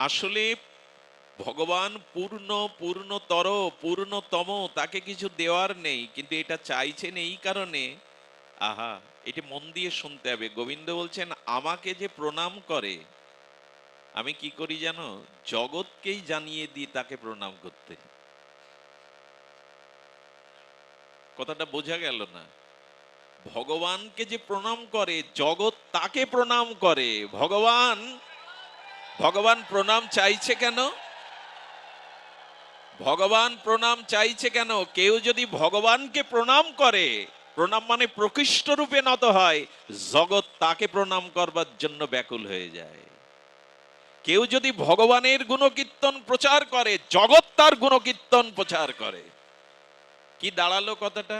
আসলে ভগবান পূর্ণ, পূর্ণতর, পূর্ণতম, তাকে কিছু দেওয়ার নেই, কিন্তু এটা চাইছেন এই কারণে, আহা, এটা মন দিয়ে শুনতে হবে। গোবিন্দ বলছেন, আমাকে যে প্রণাম করে, আমি কি করি জানো? জগৎকেই জানিয়ে দিই তাকে প্রণাম করতে। কথাটা বোঝা গেল না। ভগবানকে যে প্রণাম করে, জগৎ তাকে প্রণাম করে। ভগবান ভগবান প্রণাম চাইছে কেন? ভগবান প্রণাম চাইছে কেন? কেউ যদি ভগবানকে প্রণাম করে, প্রণাম মানে প্রকৃষ্ট রূপে নত হয়, জগৎ তাকে প্রণাম করবার জন্য ব্যাকুল হয়ে যায়। কেউ যদি ভগবানের গুণকীর্তন প্রচার করে, জগৎ তার গুণকীর্তন প্রচার করে। কি দাঁড়াল কথাটা?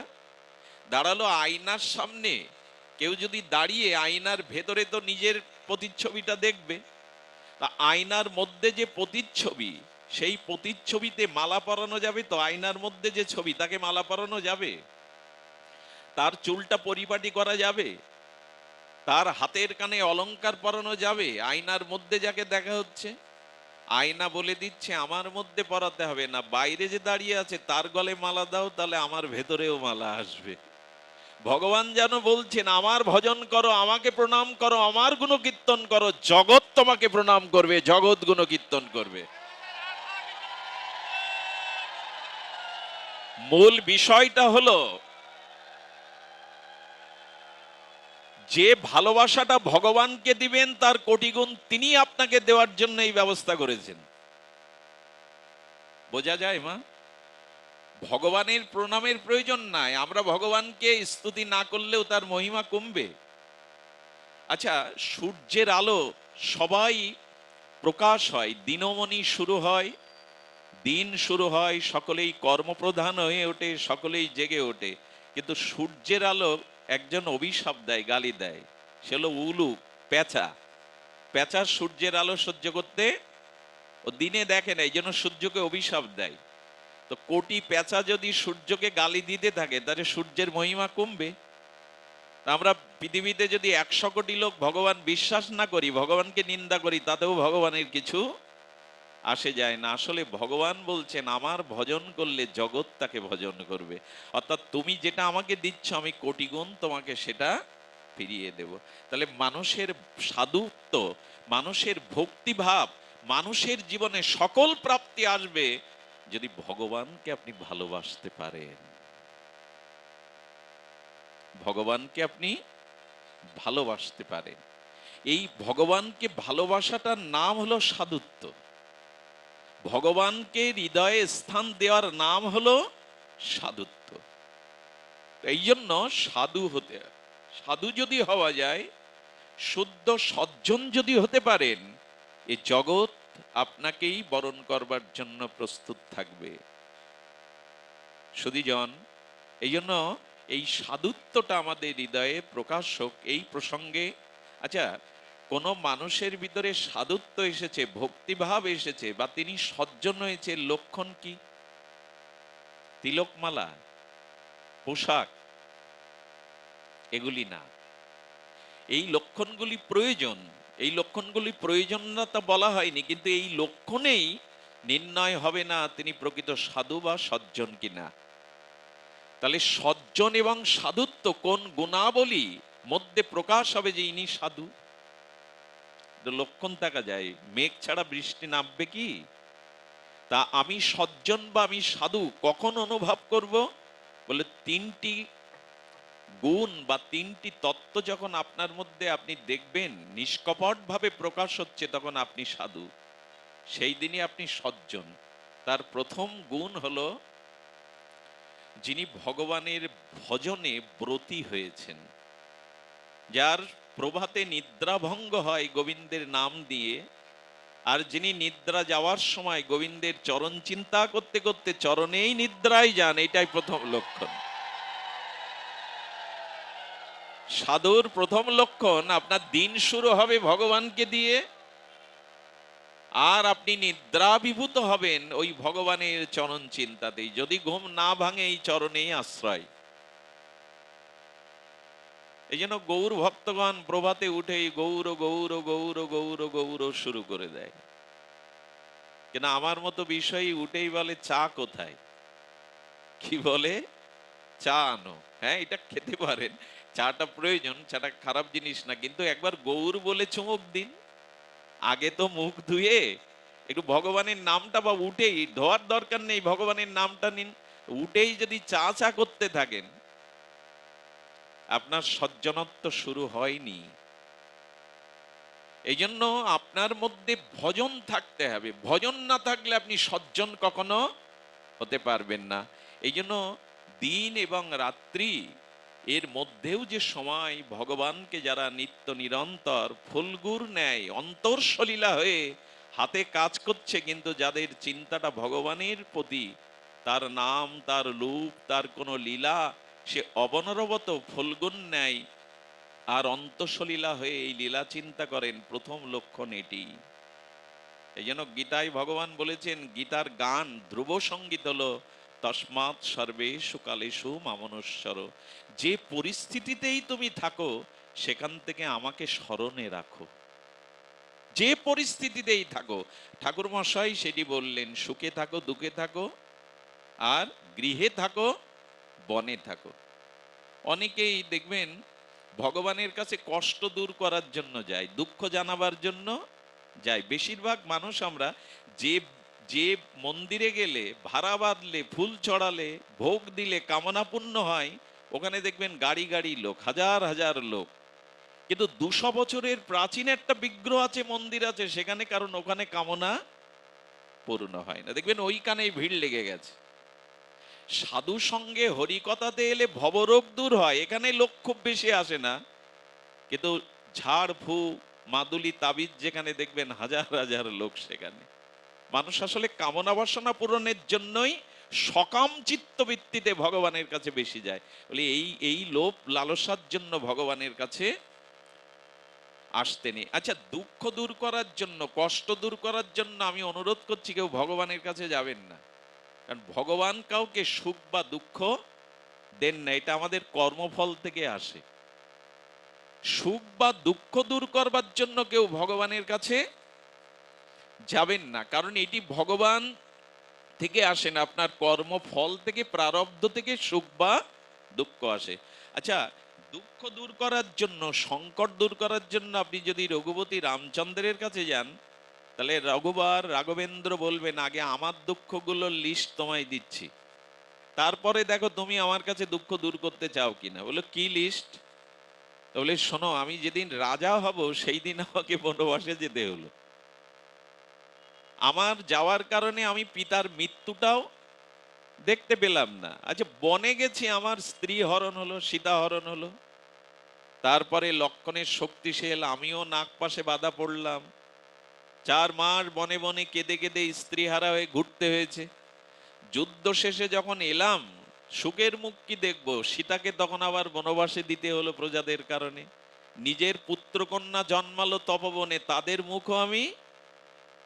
দাঁড়াল আয়নার সামনে। কেউ যদি দাঁড়িয়ে আয়নার ভেতরে তো নিজের প্রতিচ্ছবিটা দেখবে। তা আয়নার মধ্যে যে প্রতিচ্ছবি, সেই প্রতিচ্ছবিতে মালা পরানো যাবে তো আয়নার মধ্যে যে ছবি, তাকে মালা পরানো যাবে? তার চুলটা পরিপাটি করা যাবে? তার হাতের কানে অলংকার পরানো যাবে? আয়নার মধ্যে যাকে দেখা হচ্ছে? আয়না বলে দিচ্ছে, আমার মধ্যে পরাতে হবে না, বাইরে যে দাঁড়িয়ে আছে, তার গলে মালা দাও, তাহলে আমার ভেতরেও মালা আসবে। ভগবান যেন বলছেন, আমার ভজন করো, আমাকে প্রণাম করো, আমার গুণ কীর্তন করো, জগৎ তোমাকে প্রণাম করবে, জগৎ গুণ কীর্তন করবে। মূল বিষয়টা হলো, যে ভালোবাসাটা ভগবানকে দিবেন, তার কোটি গুণ তিনি আপনাকে দেওয়ার জন্য এই ব্যবস্থা করেছেন। বোঝা যায়, মা? ভগবানের প্রণামের প্রয়োজন নাই। আমরা ভগবানকে স্তুতি না করলেও তার মহিমা কমবে। আচ্ছা সূর্যের আলো সবাই প্রকাশ হয়, দিনমণি শুরু হয়, দিন শুরু হয়, সকলেই কর্মপ্রধান হয়ে ওঠে, সকলেই জেগে ওঠে। কিন্তু সূর্যের আলো একজন অভিশাপ দেয়, গালি দেয়। সে হলো উলু পেঁচা পেঁচা সূর্যের আলো সহ্য করতে ও দিনে দেখে না এই জন্য সূর্যকে অভিশাপ দেয়। তো কোটি পেঁচা যদি সূর্যকে গালি দিতে থাকে, তাহলে সূর্যের মহিমা কমবে। আমরা পৃথিবীতে যদি একশো কোটি লোক ভগবান বিশ্বাস না করি, ভগবানকে নিন্দা করি, তাতেও ভগবানের কিছু আসে যায় না। আসলে ভগবান বলছেন, আমার ভজন করলে জগৎ তাকে ভজন করবে। অর্থাৎ তুমি যেটা আমাকে দিচ্ছ, আমি কোটি গুণ তোমাকে সেটা ফিরিয়ে দেব। তাহলে মানুষের সাধুত্ব, মানুষের ভক্তিভাব, মানুষের জীবনে সকল প্রাপ্তি আসবে যদি ভগবানকে আপনি ভালোবাসতে পারেন, ভগবানকে আপনি ভালোবাসতে পারেন। এই ভগবানকে ভালোবাসাটার নাম হলো সাধুত্ব। ভগবানকে হৃদয়ে স্থান দেওয়ার নাম হলো সাধুত্ব। এই জন্য সাধু হতে, সাধু যদি হওয়া যায়, শুদ্ধ সজ্জন যদি হতে পারেন, এ জগৎ আপনাকেই বরণ করবার জন্য প্রস্তুত থাকবে। সুদীজন এই জন্য এই সাধুত্বটা আমাদের হৃদয়ে প্রকাশ হোক এই প্রসঙ্গে। আচ্ছা কোন মানুষের ভিতরে সাধুত্ব এসেছে, ভক্তিভাব এসেছে, বা তিনি সজ্জন হয়েছে, লক্ষণ কি? তিলকমালা, পোশাক, এগুলি না। এই লক্ষণগুলি প্রয়োজন। এই লক্ষণগুলি প্রয়োজন না তা বলা হয়নি, কিন্তু এই লক্ষণেই নির্ণয় হবে না তিনি প্রকৃত সাধু বা সজ্জন কিনা। তাহলে সজ্জন এবং সাধুত্ব কোন গুণাবলী মধ্যে প্রকাশ হবে যে ইনি সাধু? লক্ষণ থাকা যায়, মেঘ ছাড়া বৃষ্টি নামবে কি? তা আমি সজ্জন বা আমি সাধু কখন অনুভব করব? বলে তিনটি গুণ বা তিনটি তত্ত্ব যখন আপনার মধ্যে আপনি দেখবেন নিষ্কপট ভাবে প্রকাশ হচ্ছে, তখন আপনি সাধু। সেই দিনই আপনি সজ্জন। তার প্রথম গুণ হলো, যিনি ভগবানের ভজনে ব্রতী হয়েছেন। যার প্রভাতে নিদ্রাভঙ্গ হয় গোবিন্দের নাম দিয়ে, আর যিনি নিদ্রা যাওয়ার সময় গোবিন্দের চরণ চিন্তা করতে করতে চরণেই নিদ্রায় যান, এটাই প্রথম লক্ষণ। সাধুর প্রথম লক্ষণ, আপনার দিন শুরু হবে ভগবানকে দিয়ে, আর আপনি নিদ্রাভিভূত হবেন ওই ভগবানের চরণ চিন্তাতেই। যদি ঘুম না ভাঙে, এই চরণেই আশ্রয়। এই জন্য গৌর ভক্তগণ প্রভাতে উঠেই গৌর গৌর গৌর গৌর গৌর শুরু করে দেয়। কিন্তু আমার মতো বিষয়ই উঠেই বলে, চা কোথায়? কি বলে? চা আনো। হ্যাঁ এটা খেতে পারেন। চাটা প্রয়োজন, চাটা খারাপ জিনিস না, কিন্তু একবার গৌর বলে চুমুক দিন। আগে তো মুখ ধুয়ে একটু ভগবানের নামটা বা উঠেই, ধোয়ার দরকার নেই, ভগবানের নামটা নিন। উঠেই যদি চা চা করতে থাকেন, আপনার সজ্জনত্ব শুরু হয়নি। এই জন্য আপনার মধ্যে ভজন থাকতে হবে। ভজন না থাকলে আপনি সজ্জন কখনো হতে পারবেন না। এই জন্য দিন এবং রাত্রি এর মধ্যেও যে সময় ভগবানকে যারা নিত্য নিরন্তর ফুলগুর নেয় অন্তর্সলীলা হয়ে হাতে কাজ করছে, কিন্তু যাদের চিন্তাটা ভগবানের প্রতি, তার নাম, তার রূপ, তার কোনো লীলা, সে অবনরবত ফুলগুন নেয় আর অন্তঃসলীলা হয়ে এই লীলা চিন্তা করেন প্রথম লক্ষণ এটি। এই জন্য গীতায় ভগবান বলেছেন, গীতার গান ধ্রুব সংগীত হলো তসমাৎ সর্বেষু কালেষু মামনশ্বর যে পরিস্থিতিতেই তুমি থাকো, সেখান থেকে আমাকে স্মরণে রাখো। যে পরিস্থিতিতেই থাকো ঠাকুর মশাই সেটি বললেন, সুখে থাকো, দুঃখে থাকো, আর গৃহে থাকো, বনে থাকো। অনেকেই দেখবেন, ভগবানের কাছে কষ্ট দূর করার জন্য যায়, দুঃখ জানাবার জন্য যায়। বেশিরভাগ মানুষ আমরা যে যে মন্দিরে গেলে, ভাড়া বাঁধলে, ফুল চড়ালে, ভোগ দিলে কামনা পূর্ণ হয়, ওখানে দেখবেন গাড়ি গাড়ি লোক, হাজার হাজার লোক। কিন্তু দুশো বছরের প্রাচীন একটা বিগ্রহ আছে, মন্দির আছে, সেখানে কারণ ওখানে কামনা পূর্ণ হয় না। দেখবেন ওইখানেই ভিড় লেগে গেছে। সাধু সঙ্গে হরিকথাতে এলে ভবরোগ দূর হয়, এখানে লোক খুব বেশি আসে না। কিন্তু ঝাড় ফু মাদুলি, তাবিজ যেখানে দেখবেন হাজার হাজার লোক সেখানে। মানুষ আসলে কামনা বাসনা পূরণের জন্যই সকাম চিত্তবৃত্তিতে ভগবানের কাছে বেশি যায়। বলে, এই এই লোভ লালসার জন্য ভগবানের কাছে আসতেনি আচ্ছা দুঃখ দূর করার জন্য, কষ্ট দূর করার জন্য আমি অনুরোধ করছি, কেউ ভগবানের কাছে যাবেন না। কারণ ভগবান কাউকে সুখ বা দুঃখ দেন না, এটা আমাদের কর্মফল থেকে আসে। সুখ বা দুঃখ দূর করবার জন্য কেউ ভগবানের কাছে যাবেন না। কারণ এটি ভগবান থেকে আসে না, আপনার কর্মফল থেকে, প্রারব্ধ থেকে সুখ বা দুঃখ আসে। আচ্ছা দুঃখ দূর করার জন্য, সংকট দূর করার জন্য আপনি যদি রঘুপতি রামচন্দ্রের কাছে যান, তাহলে রঘুবার রাঘবেন্দ্র বলবেন, আগে আমার দুঃখগুলোর লিস্ট তোমায় দিচ্ছি। তারপরে দেখো তুমি আমার কাছে দুঃখ দূর করতে চাও কিনা। বলো, কি লিস্ট বলে শোনো, আমি যেদিন রাজা হব সেই দিন আমাকে বনবাসে যেতে হলো। আমার যাওয়ার কারণে আমি পিতার মৃত্যুটাও দেখতে পেলাম না। আচ্ছা বনে গেছি, আমার স্ত্রী হরণ হলো, সীতা হরণ হলো। তারপরে লক্ষণের শক্তিশীল আমিও নাক পাশে বাধা পড়লাম। চার মাস বনে বনে কেঁদে কেঁদে স্ত্রী হারা হয়ে ঘুরতে হয়েছে। যুদ্ধ শেষে যখন এলাম, সুখের মুখ কি দেখব? সীতাকে তখন আবার বনবাসে দিতে হলো প্রজাদের কারণে। নিজের পুত্রকন্যা জন্মালো তপবনে, তাদের মুখও আমি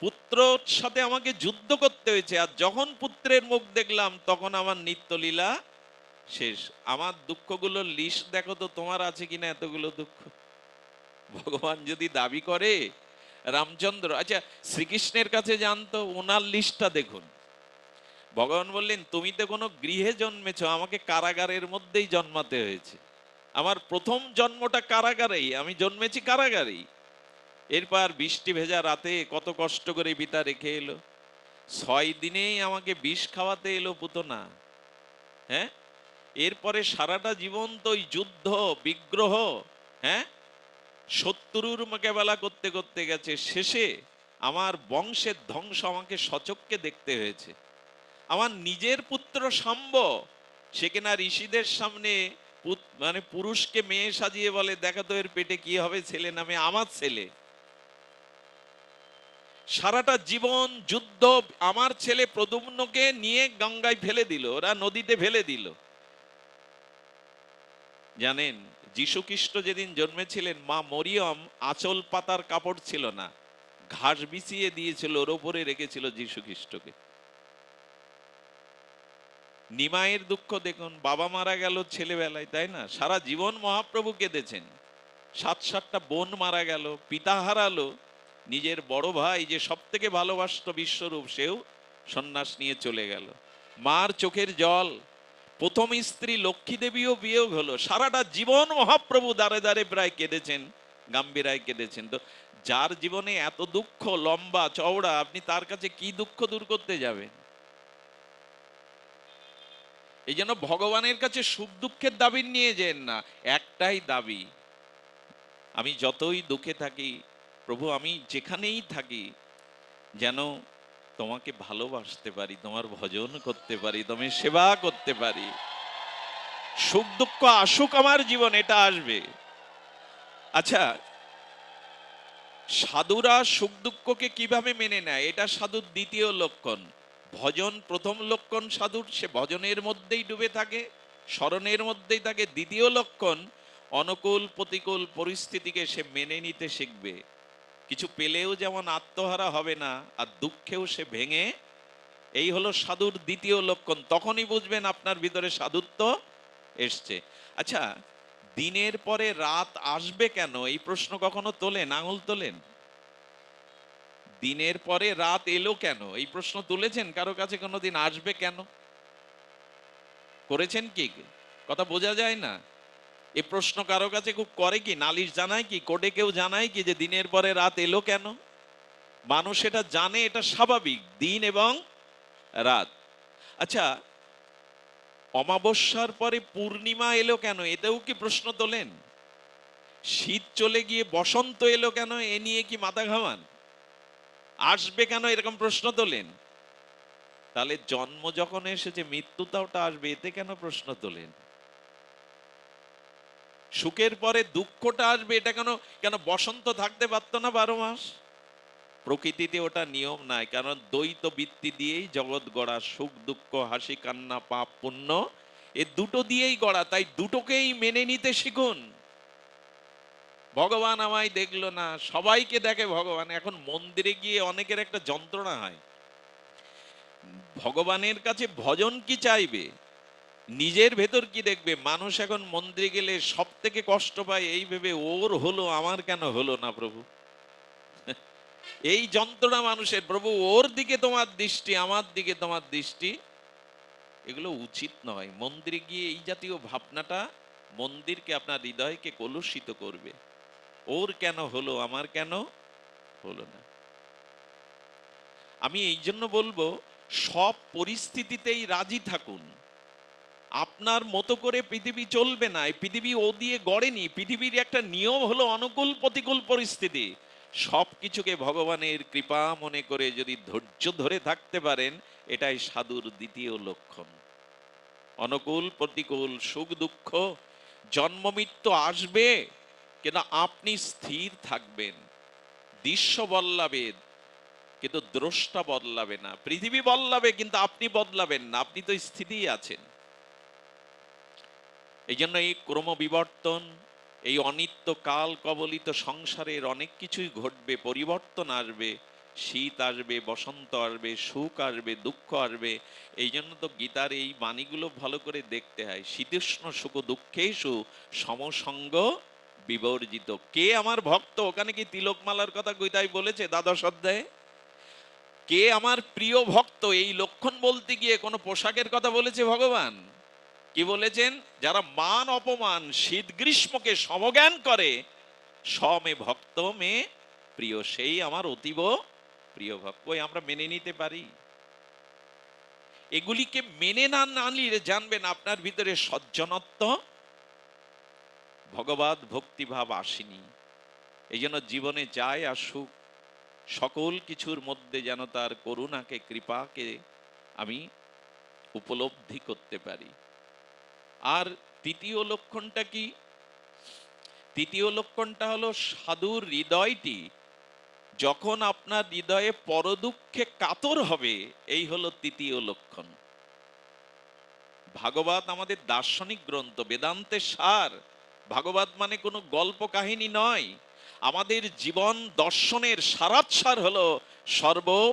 পুত্রর সাথে আমাকে যুদ্ধ করতে হয়েছে, আর যখন পুত্রের মুখ দেখলাম, তখন আমার নিত্যলীলা শেষ। আমার দুঃখগুলোর লিস্ট দেখো তো, তোমার আছে কিনা এতগুলো দুঃখ? ভগবান যদি দাবি করে, রামচন্দ্র আচ্ছা শ্রীকৃষ্ণের কাছে জানতো, ওনার লিস্টটা দেখুন। ভগবান বললেন, তুমি তো কোনো গৃহে জন্মেছ, আমাকে কারাগারের মধ্যেই জন্মাতে হয়েছে। আমার প্রথম জন্মটা কারাগারেই, আমি জন্মেছি কারাগারেই। এরপর বৃষ্টি ভেজা রাতে কত কষ্ট করে পিতা রেখে এলো। ছয় দিনেই আমাকে বিষ খাওয়াতে এলো পুতনা। হ্যাঁ? এরপরে সারাটা জীবন তো ওই যুদ্ধ, বিগ্রহ হ্যাঁ? শত্রুর মোকাবেলা করতে করতে গেছে। শেষে আমার বংশের ধ্বংস আমাকে সচককে দেখতে হয়েছে। আমার নিজের পুত্র সাম্ব সে কিনা ঋষিদের সামনে মানে পুরুষকে মেয়ে সাজিয়ে বলে, দেখা তো এর পেটে কি হবে ছেলে নামে আমার ছেলে। সারাটা জীবন যুদ্ধ আমার ছেলে প্রদুম্নকে নিয়ে গঙ্গায় ফেলে দিল, ওরা নদীতে ফেলে দিল। জানেন যীশু খ্রিস্ট যেদিন জন্মেছিলেন, মা মরিয়ম আঁচল পাতার কাপড় ছিল না, ঘাস বিছিয়ে দিয়েছিল, ওর ওপরে রেখেছিল যীশু খ্রিস্টকে নিমায়ের দুঃখ দেখুন, বাবা মারা গেল ছেলেবেলায়, তাই না? সারা জীবন মহাপ্রভু কেঁদেছেন। সাত সাতটা বোন মারা গেল, পিতা হারালো নিজের বড় ভাই যে সব থেকে ভালোবাসত বিশ্বরূপ, সেও সন্ন্যাস নিয়ে চলে গেল। মার চোখের জল, প্রথম স্ত্রী লক্ষ্মী দেবীও বিয়োগ হলো। সারাটা জীবন মহাপ্রভু দাঁড়ে দাঁড়ে প্রায় কেঁদেছেন, গাম্ভীরায় কেঁদেছেন। তো যার জীবনে এত দুঃখ, লম্বা, চওড়া, আপনি তার কাছে কি দুঃখ দূর করতে যাবেন? এই জন্য ভগবানের কাছে সুখ দুঃখের দাবি নিয়ে যেন না, একটাই দাবি, আমি যতই দুঃখে থাকি প্রভু, আমি যেখানেই থাকি, যেন তোমাকে ভালোবাসতে পারি, তোমার ভজন করতে পারি তুমি সেবা করতে পারি। সুখ, দুঃখ, আসুক আমার জীবন, এটা আসবে। আচ্ছা সাধুরা সুখ, দুঃখকে কীভাবে মেনে নেয়? এটা সাধুর দ্বিতীয় লক্ষণ। ভজন, প্রথম লক্ষণ সাধুর, সে ভজনের মধ্যেই ডুবে থাকে, স্মরণের মধ্যেই থাকে। দ্বিতীয় লক্ষণ, অনুকূল, প্রতিকূল পরিস্থিতিকে সে মেনে নিতে শিখবে। কিছু পেলেও যেমন আত্মহারা হবে না, আর দুঃখেও সে ভেঙে, এই হলো সাধুর দ্বিতীয় লক্ষণ। তখনই বুঝবেন আপনার ভিতরে সাধুত্ব এসছে। আচ্ছা দিনের পরে রাত আসবে কেন? এই প্রশ্ন কখনো তোলেন? আঙুল তোলেন? দিনের পরে রাত এলো কেন? এই প্রশ্ন তুলেছেন? কারও কাছে কোনোদিন আসবে কেন? করেছেন কি? কথা বোঝা যায় না? এ প্রশ্ন কারও কাছে খুব করে কি? নালিশ জানায় কি? কোর্টে কেউ জানায় কি যে দিনের পরে রাত এলো কেন? মানুষ এটা জানে, এটা স্বাভাবিক। দিন এবং রাত। আচ্ছা অমাবস্যার পরে পূর্ণিমা এলো কেন? এতেও কি প্রশ্ন তোলেন? শীত চলে গিয়ে বসন্ত এলো কেন? এ নিয়ে কি মাথা ঘামান? আসবে কেন? এরকম প্রশ্ন তোলেন। তাহলে জন্ম যখন এসেছে মৃত্যুটাওটা আসবে, এতে কেন প্রশ্ন তোলেন? সুখের পরে দুঃখটা আসবে, এটা কেন কেন বসন্ত থাকতে পারতো না বারো মাস? প্রকৃতিতে ওটা নিয়ম নাই, কারণ দ্বৈত বৃত্তি দিয়েই জগৎ গড়া, সুখ, দুঃখ, হাসি, কান্না, পাপ, পুণ্য, এ দুটো দিয়েই গড়া, তাই দুটোকেই মেনে নিতে শিখুন। ভগবান আমায় দেখল না, সবাইকে দেখে ভগবান, এখন মন্দিরে গিয়ে অনেকের একটা যন্ত্রণা হয়। ভগবানের কাছে ভজন কি চাইবে? নিজের ভেতর কি দেখবে? মানুষ এখন মন্দিরে গেলে সব থেকে কষ্ট পায়, এই ভেবে, ওর হলো, আমার কেন হলো না প্রভু? এই যন্ত্রণা মানুষের, প্রভু, ওর দিকে তোমার দৃষ্টি, আমার দিকে তোমার দৃষ্টি। এগুলো উচিত নয়। মন্দিরে গিয়ে এই জাতীয় ভাবনাটা মন্দিরকে আপনার হৃদয়কে কলুষিত করবে। ওর কেন হলো, আমার কেন হলো না? আমি এই জন্য বলব, সব পরিস্থিতিতেই রাজি থাকুন। আপনার মতো করে পৃথিবী চলবে না পৃথিবী ও দিয়ে গড়েনি, পৃথিবীর একটা নিয়ম হলো অনুকূল প্রতিকূল পরিস্থিতি। সব কিছুকে ভগবানের কৃপা মনে করে যদি ধৈর্য ধরে থাকতে পারেন, এটাই সাধুর দ্বিতীয় লক্ষণ। অনুকূল, প্রতিকূল, সুখ, দুঃখ, জন্ম, মৃত্যু আসবে, কিন্তু আপনি স্থির থাকবেন। দৃশ্য বদলাবে, কিন্তু দ্রষ্টা বদলাবে না। পৃথিবী বদলাবে, কিন্তু আপনি বদলাবেন না। আপনি তো স্থিতিই আছেন। এই জন্য এই ক্রম বিবর্তন এই অনিত্য কাল কবলিত সংসারের অনেক কিছুই ঘটবে, পরিবর্তন আসবে, শীত আসবে, বসন্ত আসবে, সুখ আসবে, দুঃখ আসবে। এই জন্য তো গীতার এই বাণীগুলো ভালো করে দেখতে হয়। শীতোষ্ণ সুখ দুঃখেশু সমসঙ্গ বিবর্জিত। কে আমার ভক্ত? ওখানে কি তিলকমালার কথা গীতায় বলেছে দ্বাদশ অধ্যায়ে? কে আমার প্রিয় ভক্ত? এই লক্ষণ বলতে গিয়ে কোনো পোশাকের কথা বলেছে ভগবান? কি বলেছেন? যারা মান অপমান, শীত গ্রীষ্মকে সমজ্ঞান করে সমে ভক্ত মে প্রিয়, সেই আমার অতীব প্রিয় ভক্ত। আমরা মেনে নিতে পারি। এগুলিকে মেনে না আনলে জানবেন আপনার ভিতরে সজ্জনত্ব। ভগবত ভক্তিভাব আসেনি। এই জন্য জীবনে যায় আসুক, সকল কিছুর মধ্যে যেন তার করুণাকে, কৃপাকে আমি উপলব্ধি করতে পারি। আর তৃতীয় লক্ষণটা কি? তৃতীয় লক্ষণটা হলো সাধুর হৃদয়টি যখন আপনার হৃদয়ে পরদুঃখে কাতর হবে, এই হলো তৃতীয় লক্ষণ। ভাগবত আমাদের দার্শনিক গ্রন্থ, বেদান্তের সার। ভাগবত মানে কোনো গল্প কাহিনী নয়। আমাদের জীবন দর্শনের সারাৎসার হলো সর্ব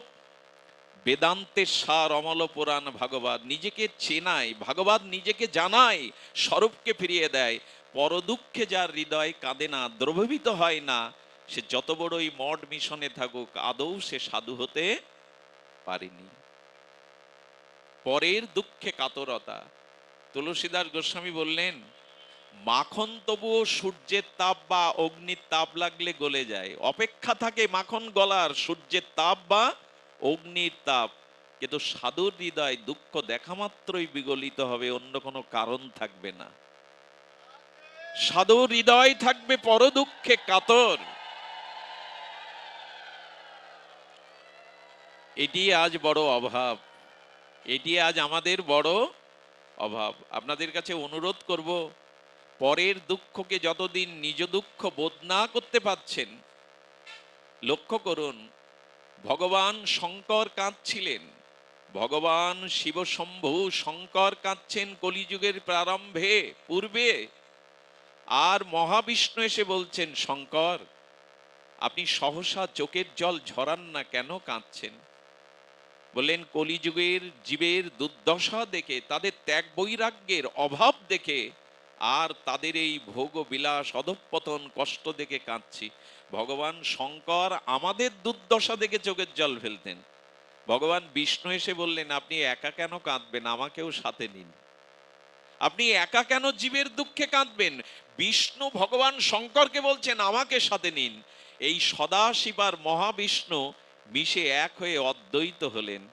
বেদান্তের সার অমল পুরাণ ভাগবত। নিজেকে চেনায়, ভাগবত নিজেকে জানায়, স্বরূপকে ফিরিয়ে দেয়। পরদুঃখে যার হৃদয় কাঁদে না, দ্রবীভূত হয় না, সে যত বড়ই মড মিশনে থাকুক, আদৌ সে সাধু হতে পারেনি। পরের দুঃখে কাতরতা। তুলসীদাস গোস্বামী বললেন, মাখন তবুও সূর্যের তাপ বা অগ্নির তাপ লাগলে গলে যায়। অপেক্ষা থাকে মাখন গলার, সূর্যের তাপ বা অগ্নির তাপ, কিন্তু সাধুর হৃদয় দুঃখ দেখা মাত্রই বিগলিত হবে, অন্য কোনো কারণ থাকবে না। সাধুর হৃদয় থাকবে পর দুঃখে কাতর। এটি আজ বড় অভাব। এটি আজ আমাদের বড় অভাব। আপনাদের কাছে অনুরোধ করব, পরের দুঃখকে যতদিন নিজ দুঃখ বোধ না করতে পাচ্ছেন লক্ষ্য করুন ভগবান শঙ্কর কাঁদছিলেন। ভগবান শিবশম্ভু শঙ্কর কাঁদছেন কলিযুগের প্রারম্ভে, পূর্বে। আর মহাবিষ্ণু এসে বলছেন, শঙ্কর, আপনি সহসা চোখের জল ঝরান না কেন কাঁদছেন? বললেন, কলিযুগের জীবের দুর্দশা দেখে, তাদের ত্যাগ বৈরাগ্যের অভাব দেখে, আর তাদের এই ভোগ বিলাস অধঃপতন কষ্ট দেখে কাঁদছি। ভগবান শঙ্কর আমাদের দুর্দশা দেখে চোখের জল ফেলতেন। ভগবান বিষ্ণু এসে বললেন, আপনি একা কেন কাঁদবেন? আমাকেও সাথে নিন। আপনি একা কেন জীবের দুঃখে কাঁদবেন? বিষ্ণু ভগবান শঙ্করকে বলছেন, আমাকে সাথে নিন। এই সদাশিবার মহাবিষ্ণু মিশে এক হয়ে অদ্বৈত হলেন।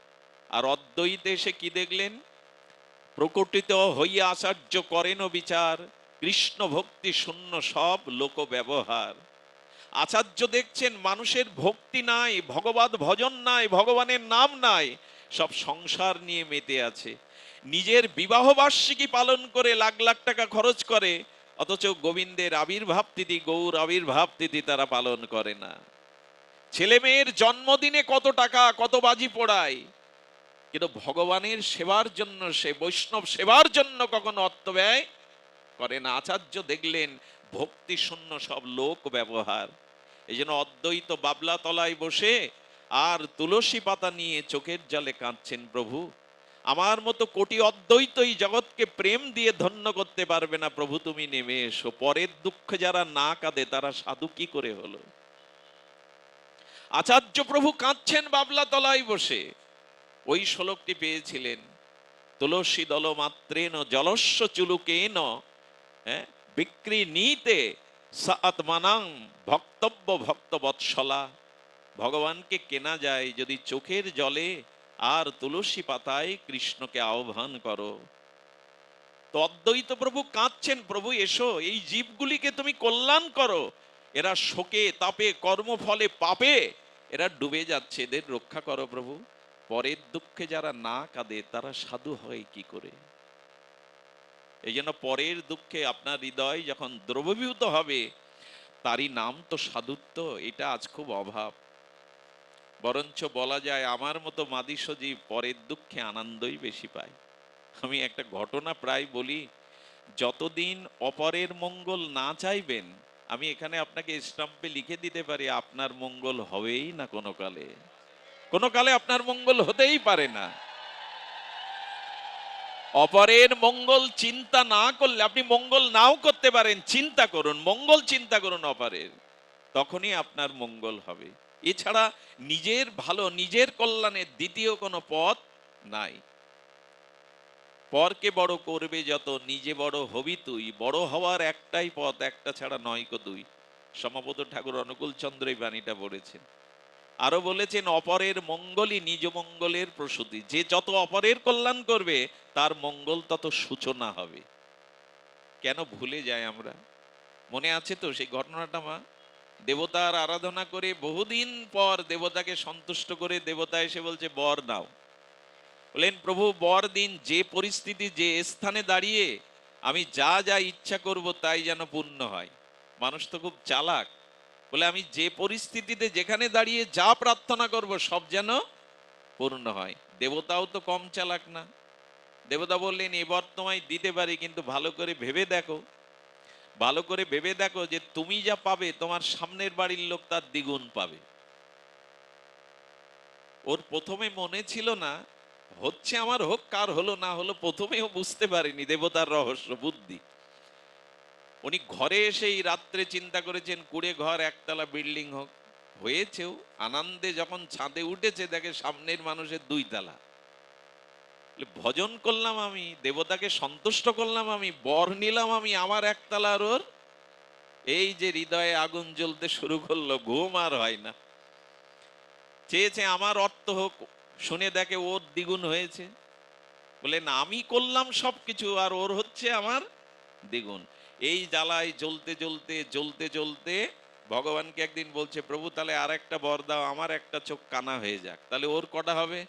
আর অদ্বৈতে এসে কি দেখলেন? প্রকটিত হইয়া আচার্য করেন বিচার, কৃষ্ণ ভক্তি শূন্য সব লোক ব্যবহার আচার্য দেখছেন, মানুষের ভক্তি নাই, ভগবত ভজন নাই, ভগবানের নাম নাই, সব সংসার নিয়ে মেতে আছে। নিজের বিবাহ বার্ষিকী পালন করে লাখ লাখ টাকা খরচ করে, অথচ গোবিন্দের আবির্ভাব তিথি গৌর আবির্ভাব তিথি তারা পালন করে না। ছেলে মেয়ের জন্মদিনে কত টাকা, কত বাজি পোড়ায়, কিন্তু ভগবানের সেবার জন্য, সে বৈষ্ণব সেবার জন্য কখনো অর্থ ব্যয় করে না। আচার্য দেখলেন, ভক্তি শূন্য সব লোক ব্যবহার। এই জন্য অদ্বৈত বাবলা তলায় বসে আর তুলসী পাতা নিয়ে চোখের জলে কাঁদছেন প্রভু। আমার মতো কোটি অদ্বৈতই জগৎকে প্রেম দিয়ে ধন্য করতে পারবে না প্রভু, তুমি নেমে এসো। পরের দুঃখ যারা না কাঁদে, তারা সাধু কি করে হলো? আচার্য প্রভু কাঁদছেন বাবলা তলায় বসে। ওই শ্লোকটি পেয়েছিলেন, তুলসী দল মাত্রেন জলস্য চুলুকেন হ্যাঁ বিক্রি নিতে সাতমানাং ভক্তব্য ভক্ত বৎসলা ভগবানকে কেনা যায় যদি চোখের জলে আর তুলসী পাতায় কৃষ্ণকে আহ্বান করো। তো অদ্বৈত প্রভু কাঁদছেন, প্রভু, এসো, এই জীবগুলিকে তুমি কল্যাণ করো। এরা শোকে, তাপে, কর্মফলে পাপে, এরা ডুবে যাচ্ছে, এদের রক্ষা করো প্রভু। পরের দুঃখে যারা না কাঁদে, তারা সাধু হয় কি করে? এই জন্য পরের দুঃখে আপনার হৃদয় যখন দ্রবীভূত হবে, তারই নাম তো সাধুত্ব, এটা আজ খুব অভাব। বরঞ্চ বলা যায়, আমার মতো মাদি সজীব পরের দুঃখে আনন্দই বেশি পায়। আমি একটা ঘটনা প্রায় বলি, যতদিন অপরের মঙ্গল না চাইবেন, আমি এখানে আপনাকে স্টাম্পে লিখে দিতে পারি, আপনার মঙ্গল হবেই না কোনো কালে। কোনো কালে আপনার মঙ্গল হতেই পারে না। অপরের মঙ্গল চিন্তা না করলে, আপনি মঙ্গল নাও করতে পারেন, চিন্তা করুন, মঙ্গল চিন্তা করুন অপরের, তখনই আপনার মঙ্গল হবে। এছাড়া নিজের ভালো, নিজের কল্যাণের দ্বিতীয় কোনো পথ নাই। পরকে বড় করবে যত, নিজে বড় হবি তুই। বড় হওয়ার একটাই পথ, একটা ছাড়া নয় কো দুই। সমাপত ঠাকুর অনুকূল চন্দ্র এই বাণীটা বলেছেন। আরও বলেছেন, অপরের মঙ্গলই নিজ মঙ্গলের প্রসূতি। যে যত অপরের কল্যাণ করবে, তার মঙ্গল তত সূচনা হবে। কেন ভুলে যায় আমরা? মনে আছে তো সেই ঘটনাটা, মা? দেবতার আরাধনা করে বহুদিন পর দেবতাকে সন্তুষ্ট করে দেবতা এসে বলছে, বর নাও বলেন, প্রভু, বর দিন যে পরিস্থিতি, যে স্থানে দাঁড়িয়ে আমি যা যা ইচ্ছা করব তাই যেন পূর্ণ হয়। মানুষ তো খুব চালাক। বলে, আমি যে পরিস্থিতিতে যেখানে দাঁড়িয়ে যা প্রার্থনা করব, সব যেন পূর্ণ হয়। দেবতাও তো কম চালাক না। দেবতা বললেন, এবার তোমায় দিতে পারি, কিন্তু ভালো করে ভেবে দেখো। ভালো করে ভেবে দেখো যে তুমি যা পাবে, তোমার সামনের বাড়ির লোক তার দ্বিগুণ পাবে। ওর প্রথমে মনে ছিল না, হচ্ছে আমার হোক, কার হলো, না হলো, প্রথমেও বুঝতে পারিনি দেবতার রহস্য, বুদ্ধি। উনি ঘরে এসেই রাত্রে চিন্তা করেছেন, কুড়ে ঘর, একতলা বিল্ডিং হোক। হয়েছেও, আনন্দে যখন ছাদে উঠেছে, দেখে সামনের মানুষের দুই তালা ভজন করলাম আমি, দেবতাকে সন্তুষ্ট করলাম আমি, বর নিলাম আমি, আমার একতলা আর ওর? এই যে হৃদয়ে আগুন জ্বলতে শুরু করল, ঘুম আর হয় না। চেয়েছে, আমার অর্থ হোক। শুনে দেখে, ওর দ্বিগুণ হয়েছে। বলে, না, আমি করলাম সবকিছু, আর ওর হচ্ছে আমার দ্বিগুণ। এই জ্বালায় জ্বলতে জ্বলতে জ্বলতে জ্বলতে ভগবানকে একদিন বলছে, প্রভু, তাহলে আর একটা বর দাও, আমার একটা চোখ কানা হয়ে যাক। তাহলে ওর কটা হবে?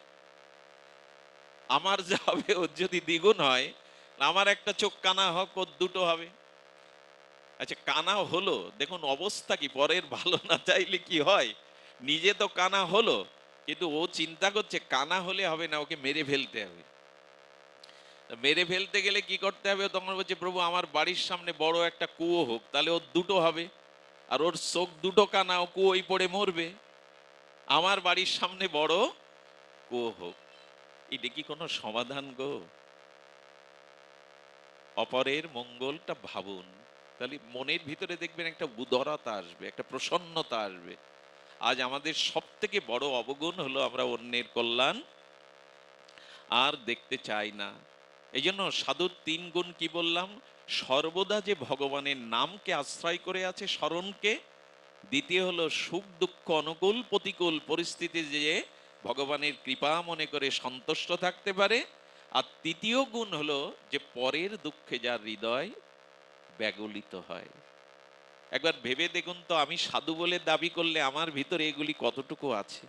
আমার যা হবে, ওর যদি দ্বিগুণ হয় আমার একটা চোখ কানা হোক, ওর দুটো হবে। আচ্ছা কানা হলো, দেখুন অবস্থা কি, পরের ভালো না চাইলে কি হয়? নিজে তো কানা হলো, কিন্তু ও চিন্তা করছে, কানা হলে হবে না, ওকে মেরে ফেলতে হবে। মেরে ফেলতে গেলে কি করতে হবে? তখন বলছে, প্রভু, আমার বাড়ির সামনে বড় একটা কুয়ো হোক, তাহলে ওর দুটো হবে। আর ওর চোখ দুটো কানা, ও কুয়োই পড়ে মরবে। আমার বাড়ির সামনে বড় কুয়ো হোক। এটা কি কোনো সমাধান গো? অপরের মঙ্গলটা ভাবুন। তাহলে মনের ভিতরে দেখবেন একটা উদরতা আসবে, একটা প্রসন্নতা আসবে। আজ আমাদের সব থেকে বড় অবগুণ হলো আমরা অন্যের কল্যাণ আর দেখতে চাই না। এই জন্য সাধুর তিন গুণ কি বললাম? সর্বদা যে ভগবানের নামকে আশ্রয় করে আছে স্মরণকে, দ্বিতীয় হলো সুখ, দুঃখ, অনুকূল, প্রতিকূল পরিস্থিতি যে ভগবানের কৃপা মনে করে সন্তুষ্ট থাকতে পারে। আর তৃতীয় গুণ হলো যে পরের দুঃখে যার হৃদয় ব্যাগলিত হয়। একবার ভেবে দেখুন তো, আমি সাধু বলে দাবি করলে আমার ভিতরে এগুলি কতটুকু আছে?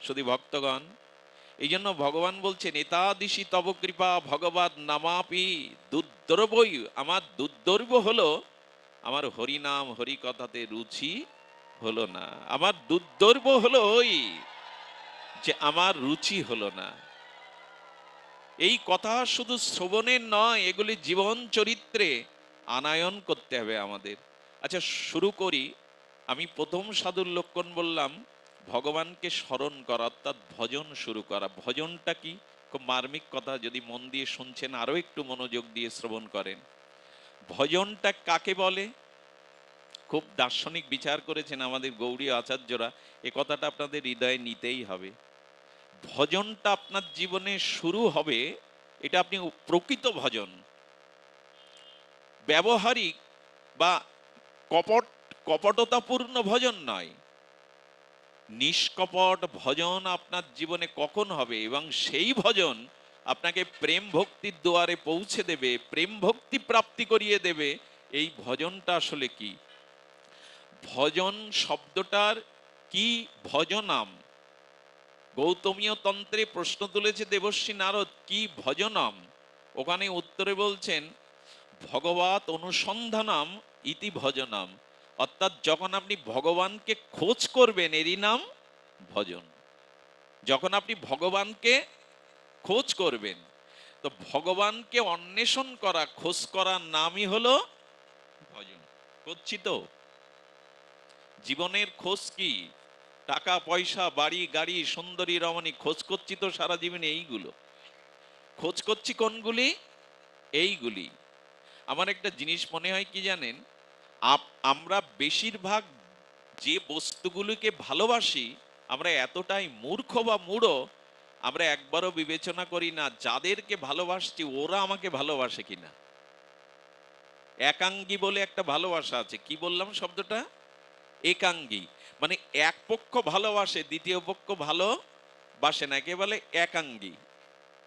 শুধু ভক্তগণ এই জন্য ভগবান বলছেন এতাদিশি তব কৃপা ভগবাদ নামাপি দুর্দর্বই আমার দুর্দর্ব হলো, আমার হরিনাম হরি কথাতে রুচি হলো না। আমার দুর্দর্ব হলো ওই যে আমার রুচি হলো না। এই কথা শুধু শ্রবণের নয়, এগুলি জীবন চরিত্রে আনায়ন করতে হবে আমাদের। আচ্ছা শুরু করি। আমি প্রথম সাধুর লক্ষণ বললাম ভগবানকে স্মরণ করা, অর্থাৎ ভজন শুরু করা। ভজনটা কি? খুব মার্মিক কথা, যদি মন দিয়ে শুনছেন আরও একটু মনোযোগ দিয়ে শ্রবণ করেন। ভজনটা কাকে বলে? খুব দার্শনিক বিচার করেছেন আমাদের গৌরী আচার্যরা, এ কথাটা আপনাদের হৃদয়ে নিতেই হবে। ভজনটা আপনার জীবনে শুরু হবে, এটা আপনি প্রকৃত ভজন। ব্যবহারিক বা কপট, কপটতাপূর্ণ ভজন নয়। নিষ্কপট ভজন আপনার জীবনে কখন হবে? এবং সেই ভজন আপনাকে প্রেম ভক্তির দুয়ারে পৌঁছে দেবে, প্রেম ভক্তি প্রাপ্তি করিয়ে দেবে। এই ভজনটা আসলে কি? ভজন শব্দটার কি ভজনাম? গৌতমীয় তন্ত্রে প্রশ্ন তুলেছে দেবশ্রী নারদ, কি ভজনাম? ওখানে উত্তরে বলছেন, ভগবত অনুসন্ধানাম ইতি ভজনাম। অর্থাৎ যখন আপনি ভগবানকে খোঁজ করবেন, এরই নাম ভজন। যখন আপনি ভগবানকে খোঁজ করবেন, তো ভগবানকে অন্বেষণ করা, খোঁজ করার নামই হলো ভজন। করছি তো। জীবনের খোঁজ কি? টাকা, পয়সা, বাড়ি, গাড়ি, সুন্দরী, রমণী, খোঁজ করছি তো সারা জীবনে এইগুলো। খোঁজ করছি কোনগুলি? এইগুলি। আমার একটা জিনিস মনে হয় কি জানেন? আমরা বেশিরভাগ যে বস্তুগুলিকে ভালোবাসি, আমরা এতটাই মূর্খ বা মূঢ়, আমরা একবারও বিবেচনা করি না যাদেরকে ভালোবাসছি, ওরা আমাকে ভালোবাসে কিনা। একাঙ্গী বলে একটা ভালোবাসা আছে। কি বললাম শব্দটা? একাঙ্গী। মানে এক পক্ষ ভালোবাসে, দ্বিতীয় পক্ষ ভালো বাসে না, একে বলে একাঙ্গী।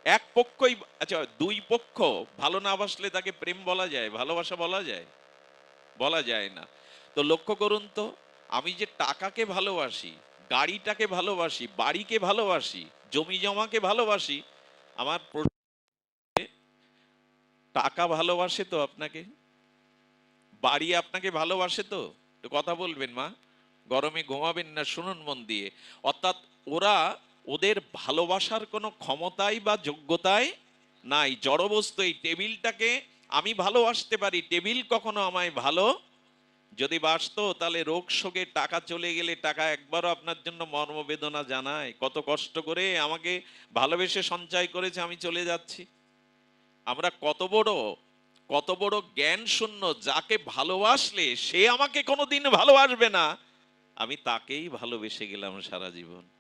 এক পক্ষই আচ্ছা দুই পক্ষ ভালো না বাসলে তাকে প্রেম বলা যায়, ভালোবাসা বলা যায়? বলা যায় না। তো লক্ষ্য করুন তো, আমি যে টাকাকে ভালোবাসি, গাড়িটাকে ভালোবাসি, বাড়িকে ভালোবাসি, জমি জমাকে ভালোবাসি, আমার টাকা ভালোবাসে তো আপনাকে? বাড়ি আপনাকে ভালোবাসে তো? কথা বলবেন মা, গরমে ঘুমাবেন না, শুনুন মন দিয়ে। অর্থাৎ ওরা ওদের ভালোবাসার কোনো ক্ষমতাই বা যোগ্যতায় নাই। জড়বস্তু এই টেবিলটাকে আমি ভালোবাসতে পারি, টেবিল কখনো আমায় ভালো? যদি বাসতো তাহলে রোগ শোকে টাকা চলে গেলে টাকা একবারও আপনার জন্য মর্মবেদনা জানায়। কত কষ্ট করে আমাকে ভালোবেসে সঞ্চয় করেছে, আমি চলে যাচ্ছি। আমরা কত বড় কত বড় জ্ঞান শূন্য, যাকে ভালোবাসলে সে আমাকে কোনো দিন ভালোবাসবে না। আমি তাকেই ভালোবেসে গেলাম সারা জীবন।